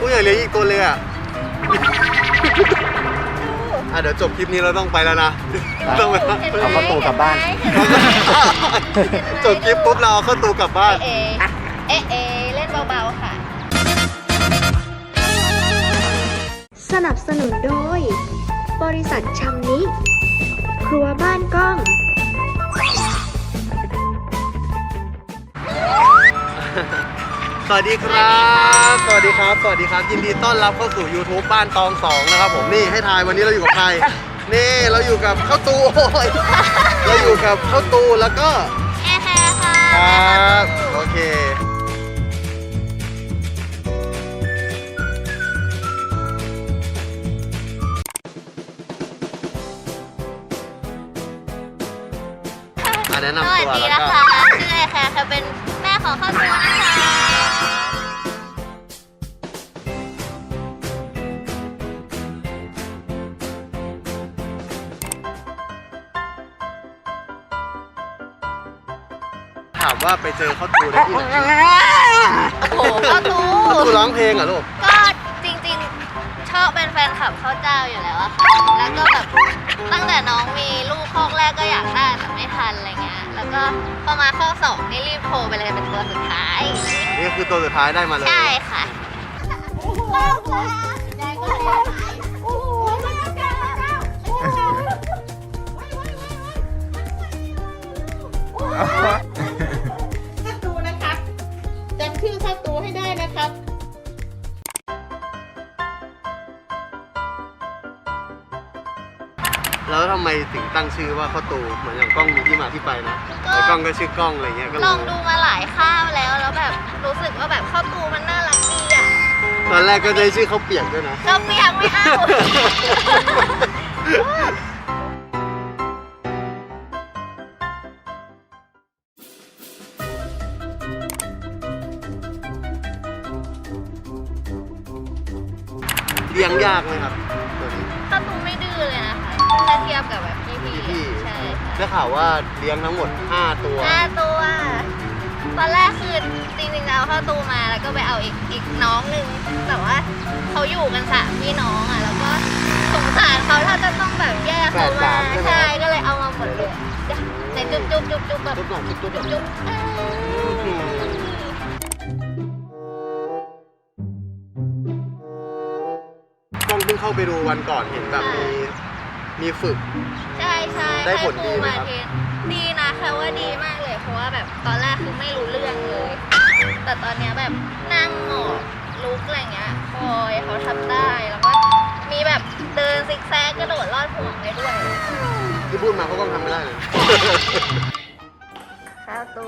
กูอยากเลี้ยงอีกตัวเลยอะอะเดี๋ยวจบคลิปนี้เราต้องไปแล้วนะต้องไปแล้วเอาเข้าตูกลับบ้าน จบคลิปปุ๊บเราเอาเข้าตูกลับบ้าน เอะเอะเอะเล่นเบาๆค่ะ สนับสนุนโดย บริษัทชำนิ ครัวบ้านกล้อง สวัสดีครับ สวัสดีครับ สวัสดีครับ ยินดีต้อนรับเข้าสู่ YouTube บ้านตองสองนะครับผมนี่ให้ทายวันนี้เราอยู่กับใคร นี่เราอยู่กับข้าวตูโอ้ยเราอยู่กับข้าวตูแล้วก็แอะแฮค่ะครับโอเคอะแนะสนำวัสตัวดีแล้วนะก็ คะชื่อแอร์แคร์ค่ะเป็นแม่ของข้าวตูนะคะ ถามว่าไปเจอข้าวตูได้ที่ไหนโอ้โหข้าวตูข้าวตูร้องเพลงเหรอลูก ก็จริงๆ ชอบเป็นแฟนคลับข้าวเจ้าอยู่แล้วอะค่ะ แล้วก็แบบตั้งแต่น้องมีลูกข้อแรกก็อยากได้แต่ไม่ทันอะไรเงี้ย แล้วก็พอมาข้อสองนี่รีบโทรไปเลยเป็นตัวสุดท้าย นี่คือตัวสุดท้ายได้มาเลย ใช่ค่ะ ตั้งชื่อว่าข้าวตูเหมือนอย่างกล้องมีที่มาที่ไปนะก็แล้วกล้องก็ชื่อกล้องอะไรเงี้ยก็ลเลองยดูมาหลายข้าวแล้วแล้วแบบรู้สึกว่าแบบข้าวตูมันน่ารักดีอะตอนแรกก็ได้ชื่อข้าวเปียกด้วยนะ ก็เปียกไม่เอาเลี้ยงยากไหมครับตัวนี้ข้าวตูไม่ดื้อเลยนะคะ ถ้าเทียบกับแบบพี่พี่ๆใช่ค่ะได้ข่าวว่าเลี้ยงทั้งหมด 5 ตัว ห้าตัวตอนแรกคือจริงๆจะเอาข้าวตูมาแล้วก็ไปเอาอีกอีกน้องหนึ่งแต่ว่าเขาอยู่กันสามพี่น้องอะแล้วก็สงสารเขาถ้าจะต้องแบบแยกเขาแฝมาดสามใช่ไหม ใช่ก็เลยเอามาหมดเลยจ้ะไหนจุ๊บจุ๊บจุ๊บจุ๊บแบบจุ๊บหน่อยจุ๊บจุ๊บหน่อยจุ๊บเอ้ยกล้องเพิ่งเข้าไปดูวันก่อนเห็นแบบมี มีฝึก ใช่ใช่ได้ผลให้ดีไหมมาครับเทรนดีนะแค่ว่าดีมากเลยเพราะว่าแบบตอนแรกคือไม่รู้เรื่องเลย แต่ตอนเนี้ยแบบนั่งหมอบลุกอะไรเงี้ยคอยเขาทำได้แล้วก็มีแบบเดินซิกแซกกระโดดลอดห่วงได้ด้วยที่พูดมาเขากล้องทำไม่ได้เลย ข้าวตู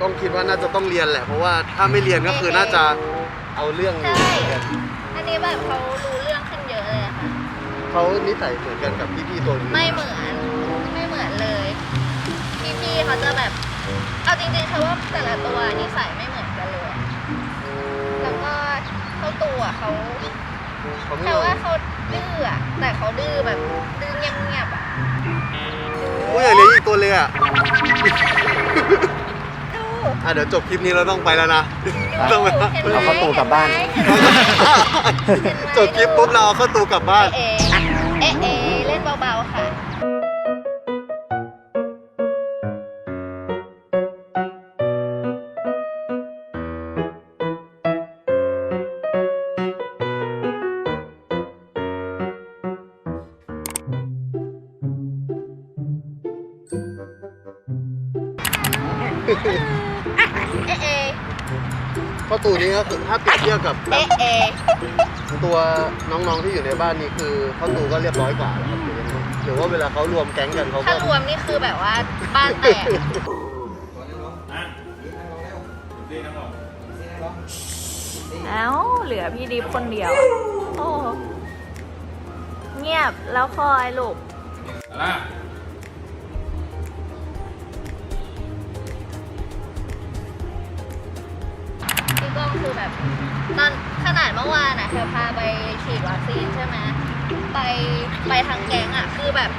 กล้องคิดว่าน่าจะต้องเรียนแหละ เพราะว่าถ้าไม่เรียนก็คือน่าจะเอาเรื่องอยู่ใช่ อันนี้แบบเขารู้เรื่องขึ้นเยอะเลยอะค่ะ เขานิสัยเหมือนกันกับพี่ๆตัวอื่นไม่เหมือน ไม่เหมือนเลย พี่ๆเขาจะแบบ เอาจริงๆคือว่าแต่ละตัวนิสัยไม่เหมือนกันเลยแล้วก็เขาตัวเขาเขาไม่แต่เอาว่าเขาดื้ออะแต่เขาดื้อแบบดื้อเงียบๆอะกูอยากเลี้ยงอีกตัวเลยอะดู อะเดี๋ยวจบคลิปนี้เราต้องไปแล้วนะต้องไปแล้วห็นไหมเอาเข้าตู้กลับบ้านเห็นไหมจบคลิปปุ๊บเราเอาเข้าตูกลับบ้าน เอะเอะเอะเล่นเบาๆค่ะเอะเอะ เข้าตูนี้ก็คือถ้าเปรียบเทียบกับแบเอะบเอะตัวน้องๆที่อยู่ในบ้านนี่คือเข้าตูก็เรียบร้อยกว่าแล้วครับหรือว่าเวลาเขารวมแก๊งกันเขาถ้าก็รวมนี่คือแบบว่าบ้านแตกเอ้าเหลือพี่ดิฟคนเดียว โอ้ เงียบแล้วคอยลูกพี่ ก็องคือแบบตอนขนาดเมื่อวานอะเธอพาไปฉีดวัคซีนใช่ไหมไปไปทางแก๊งอะคือแบบ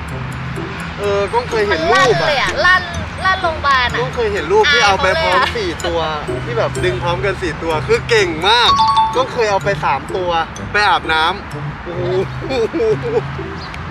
เออก้องเคยมัเห็นนรูลั่นปเลยอะอะลั่นลั่นโรงพยาบาลก้อะองเคยเห็นรูปที่เอาไปพร้อมสี่ตัว ที่แบบดึงพร้อมกันสี่ตัวคือเก่งมากก้องเคยเอาไปสามตัวไปอาบน้ำโอ้โห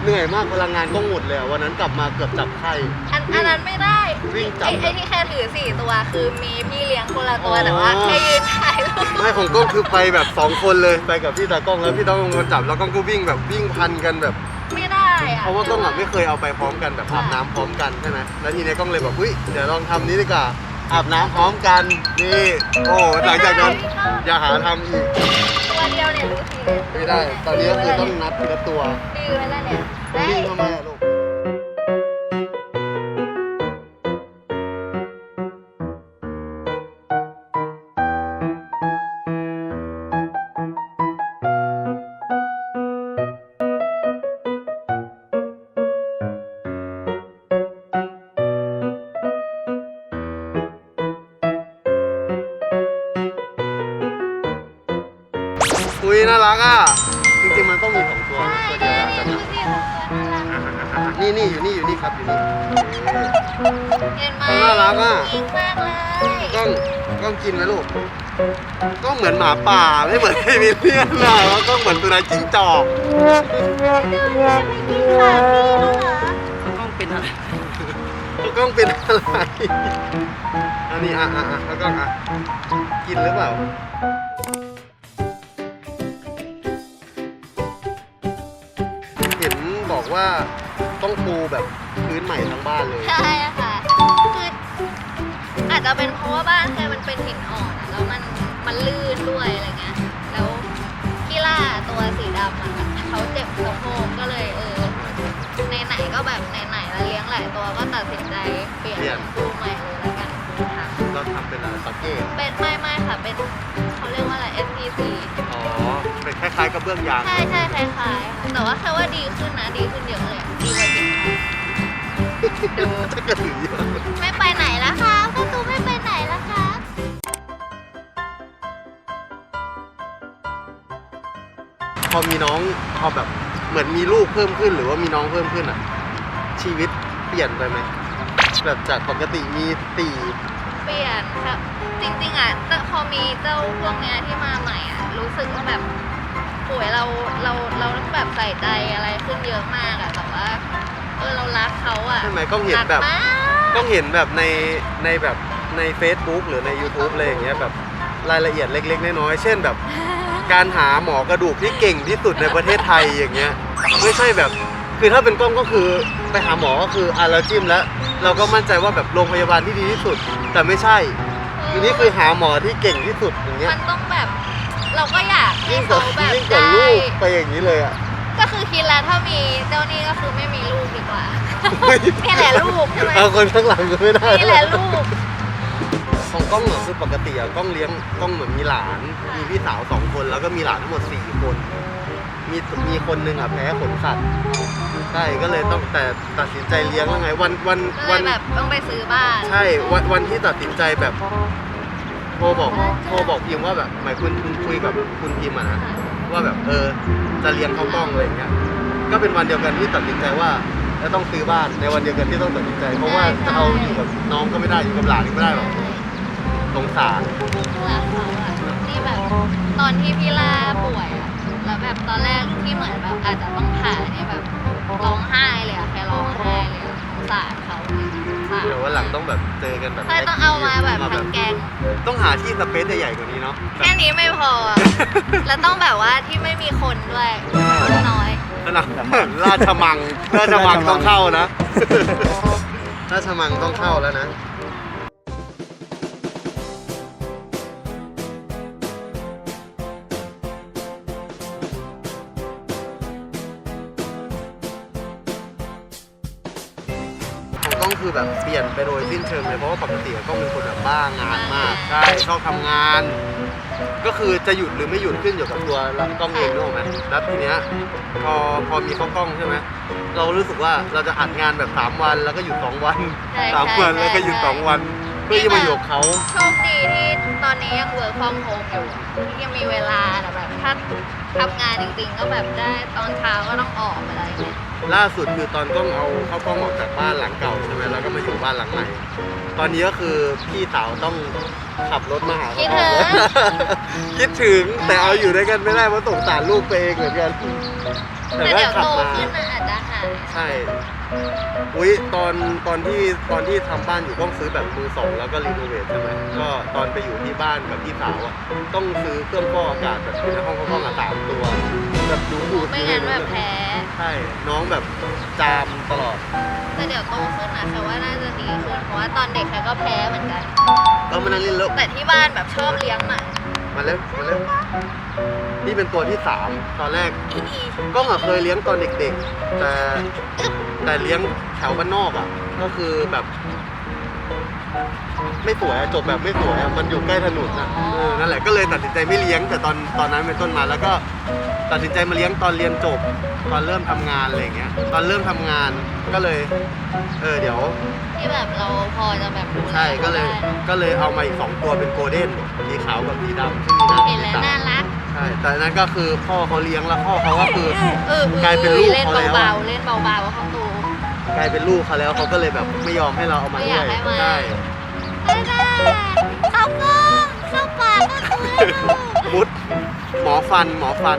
เหนื่อยมากพลังงานก้องหมดเลยอะวันนั้นกลับมาเกือบจับไข้ อันอันนั้นไม่ได้วิ่งจับ ไอ้ไอ้ที่แค่ถือสี่ตัวคือมีพี่เลี้ยงคนละตัวอ๋อแต่ว่าแค่ยืนถ่ายรูปไม่ของก้องคือไปแบบสองคนเลยไปกับพี่ตากล้องแล้วพี่ตากล้องมาจับแล้วก้องก็วิ่งแบบวิ่งพันกันแบบ ไม่ได้อะเพราะว่าก้องอะไม่เคยเอาไปพร้อมกันแบบอาบน้ำพร้อมกันใช่ไหมแล้วทีนี้ก้องเลยแบบอุ้ยเดี๋ยวลองทำนี้ดีกว่าอาบน้ำพร้อมกันนี่โอ้หลังจากนั้นอย่าหาทำอีก ตัวเดียวเนี่ยรู้ทีเลยไม่ได้ ตอนนี้ก็คือต้องนัดทีละตัวดื้อไว้แล้วเนี่ยต้องได้วิ่งทำไมอะลูกอุ้ยน่า รักอะ จริงๆมันต้องมีสองตัวใช่ตัวเนี่เดียยวเนี่ยจะดูสิตัวน่ารักนี่นี่อยู่นี่อยู่นี่ครับอยู่นี่เห็นไหมน่ารักอะยิงมากเลยกล้องกล้องกินไหมลูกกล้องเหมือนหมาป่าไม่เหมือนไอ้มิเลียนนะแล้วก็เหมือนตัวนั้นจิ้งจอกไม่กินค่ะพี่แล้วเหรอกล้องเป็นอะไรกล้องเป็นอะไรอันนี้อะอะอะแล้วกล้องอะกินหรือเปล่า ว่าต้องปูแบบพื้นใหม่ทั้งบ้านเลย ใช่ค่ะ คืออาจจะเป็นเพราะว่าบ้านแค่มันเป็นหินอ่อนอะแล้วมันมันลื่นด้วยอะไรเงี้ย แล้วกีล่าตัวสีดำอะเขาเจ็บสะโพกก็เลยเออในไหนๆก็แบบในไหนๆแล้วเลี้ยงหลายตัวก็ตัดสินใจเปลี่ยนเปลี่ยน ปูใหม่เลยแล้วกันค่ะเราทำเป็นอะไรสังเกตเป็นไม่ไม่ค่ะเป็นเขาเรียกว่าอะไร SPC อ๋อ เป็นคล้ายๆกับเบื้องยาง ใช่ใช่คล้ายๆค่ะแต่ว่าแค่ว่าดีขึ้นนะดีขึ้นเยอะเลยอะดีกว่าจริงค่ะดูจะกระถือเยอะไม่ไปไหนแล้วคะก็ตูไม่ไปไหนแล้วคะพอมีน้องพอแบบเหมือนมีลูกเพิ่มขึ้นหรือว่ามีน้องเพิ่มขึ้นอะ ชีวิตเปลี่ยนไปไหมแบบจากปกติมีสี่เปลี่ยนครับ จริงๆอะแต่พอมีเจ้าพวกเนี้ยที่มาใหม่อะรู้สึกว่าแบบ ป่วยเราเราเราต้องแบบใส่ใจอะไรขึ้นเยอะมากอะแต่ว่าเออเรารักเขาอะใช่ไหมก็เห็นรักแบบมากก็เห็นแบบในในแบบใน Facebook หรือใน YouTube อะไรอย่างเงี้ยแบบรายละเอียดเล็ก ๆ น้อยๆเช่นแบบ การหาหมอกระดูกที่เก่งที่สุดในประเทศไทยอย่างเงี้ยไม่ใช่แบบ คือถ้าเป็นกล้องก็คือไปหาหมอก็คืออะเราจิ้มแล้ว เราก็มั่นใจว่าแบบโรงพยาบาลที่ดีที่สุด แต่ไม่ใช่ทีนี้คือหาหมอที่เก่งที่สุดอย่างเงี้ย มันต้องแบบ เราก็อยากให้ยิ่งกว่าเขาแบบยิ่งกว่าได้ ลูกไปอย่างนี้เลยอะ ก็คือคิดแล้วถ้ามีเจ้านี่ก็คือไม่มีลูกดีกว่าไม่นี่แหละลูกใช่ไหมเอาคนข้างหลังก็ไม่ได้นี่แหละลูก ของกล้องเหรอคือปกติอะกล้องเลี้ยงกล้องเหมือนมีหลาน มีพี่สาวสองคนแล้วก็มีหลานทั้งหมดสี่คน มีมีคนหนึงอะแพ้ขนสัตว์ใช่ก็เลยต้องแต่ตัดสินใจเลี้ยงแล้วไงวันวันก็เลวัยนแบบต้องไปซื้อบ้าน ใช่วันวันที่ตัดสินใจแบบ โทรบอกโทรบอกพิมว่าแบบหมายคุณคุณคุยกับคุณพิมอะนะว่าแบบเออจะเลี้ยงเขากล้องอะไรอย่างเงี้ยก็เป็นวันเดียวกันที่ตัดสินใจว่าจะต้องซื้อบ้านในวันเดียวกันที่ต้องตัดสินใจ เพราะว่าจะเอาอยู่กับน้องก็ไม่ได้อยู่กับหลานก็ไม่ได้หรอกสงสารรักเขาอะที่แบบตอนที่พี่ล่าป่วยอะแล้วแบบตอนแรกที่เหมือนแบบอาจจะต้องผ่าเนี่ยแบบร้องไห้เลยอะแค่ร้องไห้เลยสงสารเขา เลยสงสารเดี๋ยววันหลังต้องแบบเจอกันแบบใช่ต้องเอามาแบบมาทั้งแกง ต้องหาที่สเปซใหญ่ๆกว่านี้เนาะแบบแค่นี้ไม่พออะแล้วต้องแบบว่าที่ไม่มีคนด้วยคนน้อยขนาดราชมัง ราชมังต้องเข้านะ ราชมังต้องเข้าแล้วนะ คือแบบเปลี่ยนไปโดยสิ้นเชิงเลยเพราะว่าปกติอะกล้องเป็นคนแบบบ้างานมากใช่ชอบทำงาน ก็คือจะหยุดหรือไม่หยุดขึ้นอยู่กับตัวกล้องเองด้วยไหมแล้วทีเนี้ยพอพอมีเข้ากล้องใช่ไหมเรารู้สึกว่าเราจะอัดงานแบบ3วันแล้วก็หยุด2วันใช่สามใช่วันแล้วก็หยุดใช่2วัน เพื่อจะมาอยู่กับเขา โชคดีที่ตอนนี้ยังเวิร์กฟอร์มโฮมอยู่ยังมีเวลาแต่แบบถ้าทำงานจริงๆ ก็แบบได้ตอนเช้าก็ต้องออกอะไรอย่างเงี้ย ล่าสุดคือตอนกล้องเอาเข้ากล้องออกจากบ้านหลังเก่าใช่ไหมแล้วก็มาอยู่บ้านหลังใหม่ ตอนนี้ก็คือพี่สาวต้องขับรถมาหาคิดถึง คิดถึงแต่เอาอยู่ด้วยกันไม่ได้เพราะสงสารลูกตัวเองเหมือนกัน แต่ก็เดี๋ยวขัโตมาขึ้นน่ะอาจจะหายใช่อุ้ยตอนตอนที่ตอนที่ทำบ้านอยู่ต้องซื้อแบบมือสองแล้วก็รีโนเวทใช่ไหมก็ตอนไปอยู่ที่บ้านกับพี่สาวอะต้องซื้อเครื่องฟอกอากาศแบบอยู่ในห้องฟอกอากาศสามตัวแบบดูดูดไม่งั้นแบบแพ้ ใช่น้องแบบจามตลอด แต่เดี๋ยวโตขึ้นนะแต่ว่าน่าจะดีขึ้นเพราะว่าตอนเด็กแต่ก็แพ้เหมือนกันก็มานั่งเล่นแล้วแต่ที่บ้านแบบชอบเลี้ยงหมามาเล่นมาเล่น นี่เป็นตัวที่สามตอนแรกอีอีก็เคยเลี้ยงตอนเด็กๆ แต่แต่เลี้ยงแถวบ้านนอกอะ ก็คือแบบ ไม่สวยอะจบแบบไม่สวยอะมันอยู่ใกล้ถนนนะเออนั่นแหละก็เลยตัดสินใจไม่เลี้ยง แต่ตอนตอนนั้นเป็นต้นมาแล้วก็ตัดสินใจมาเลี้ยงตอนเรียนจบ ตอนเริ่มทำงานอะไรอย่างเงี้ย ตอนเริ่มทำงานก็เลย เออเดี๋ยว ที่แบบเราพอจะแบบดูแลใช่ก็เลยได้เนอะก็เลยเอามาอีกสองตัวเป็นโกลเด้นสีขาวกับสีดำซึ่งมีน้ำเห็นแล้วสีน่าดำรักใช่แต่อันนั้นก็คือพ่อเขาเลี้ยงแล้วพ่อเขาก็คือ เออกลายเป็นลูกเล่นเขาแล้ว เบาอะๆเล่นเบาๆเข้าตูกลายเป็นลูกเขาแล้วเขาก็เลยแบบไม่ยอมให้เราเอามาไม่ด้อวยยากให้มา ใช่ไม่ได้เข้ากล้องเข้าปากก็คือเล่นลูก มุดหมอฟันหมอฟัน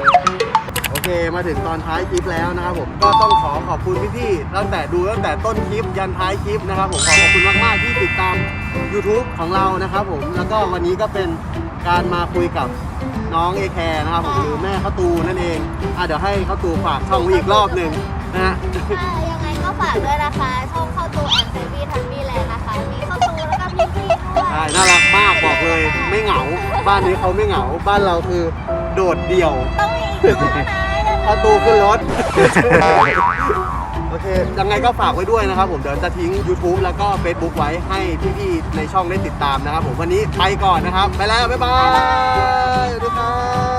โอเคมาถึงตอนท้ายคลิปแล้วนะครับผมก็ต้องขอขอบคุณพี่ๆตั้งแต่ดูตั้งแต่ต้นคลิปยันท้ายคลิปนะครับผมขอขอบคุณมากๆที่ติดตาม YouTube ของเรานะครับผมแล้วก็วันนี้ก็เป็นการมาคุยกับ น้องเอแคร์นะครับผมหรือแม่ข้าวตูนั่นเองอะเดี๋ยวให้ข้าวตูฝากช่องไว้อีกรอบหนึ่งนะฮะค่ะยังไงก็ฝากด้วยนะคะช่องเข้าตูแอนเซฟี่ทันมี่แลนด์นะคะ มีเข้าตูแล้วก็พี่พี่ๆด้วย ใช่น่ารักมากบอกเลย ไม่เหงา บ้านนี้เขาไม่เหงา บ้านเราคือโดดเดี่ยวต้องมีอีกตัวนะประตูขึ้นรถ โอเค ยังไงก็ฝากไว้ด้วยนะครับผม เดี๋ยวจะทิ้ง YouTube แล้วก็ Facebook ไว้ให้พี่ๆในช่องได้ติดตามนะครับผม วันนี้ไปก่อนนะครับ ไปแล้ว บ๊ายบาย สวัสดีครับ